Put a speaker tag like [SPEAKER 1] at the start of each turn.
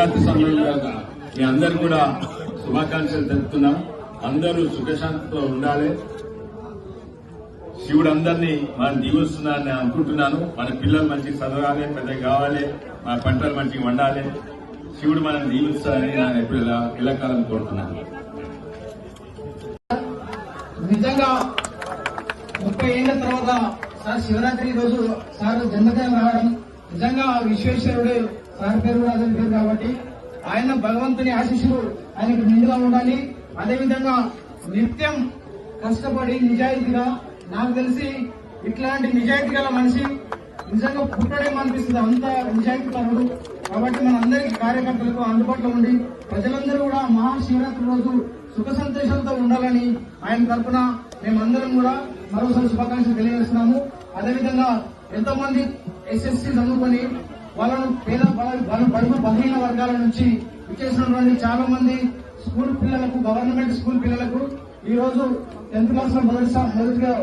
[SPEAKER 1] శివరాత్రి సమయంలో మీ అందరు కూడా శుభాకాంక్షలు తెలుపుతున్నా. అందరూ సుఖశాంతితో ఉండాలి. శివుడు అందరినీ మనం దీవిస్తున్నారని అనుకుంటున్నాను. మన పిల్లలు మంచిగా చదవాలి పెద్దగా కావాలి మన పంటలు మంచిగా వండాలి. శివుడు మనం దీవిస్తారని నేను ఎప్పుడు ఎల్లకాలం కోరుతున్నాను.
[SPEAKER 2] నిజంగా ముప్పై ఏళ్ళ తర్వాత సార్ శివరాత్రి రోజు సార్ జన్మదినం రావడం నిజంగా విశ్వేశ్వరుడు సార్ పేరు కూడా పేరు కాబట్టి ఆయన భగవంతుని ఆశీస్సులు ఆయనకు నిండుగా ఉండాలి. అదేవిధంగా నిత్యం కష్టపడి నిజాయితీగా నాకు తెలిసి ఇట్లాంటి నిజాయితీ గల మనిషి నిజంగా పుట్టడం అనిపిస్తుంది అంత నిజాయితీ పరుడు. కాబట్టి మన అందరికీ కార్యకర్తలకు అందుబాటులో ఉండి ప్రజలందరూ కూడా మహాశివరాత్రి రోజు సుఖ సంతోషాలతో ఉండాలని ఆయన తరఫున మేమందరం కూడా మరోసారి శుభాకాంక్షలు తెలియజేస్తున్నాము. అదేవిధంగా ఎంతో మంది ఎస్ఎస్సీ చదువుకొని వాళ్ళను పేద వాళ్ళ- బడుగు బలహీన వర్గాల నుంచి ఇచ్చేసినటువంటి చాలా మంది స్కూల్ పిల్లలకు గవర్నమెంట్ స్కూల్ పిల్లలకు ఈ రోజు టెన్త్ క్లాస్లో మొదటి మొదటిగా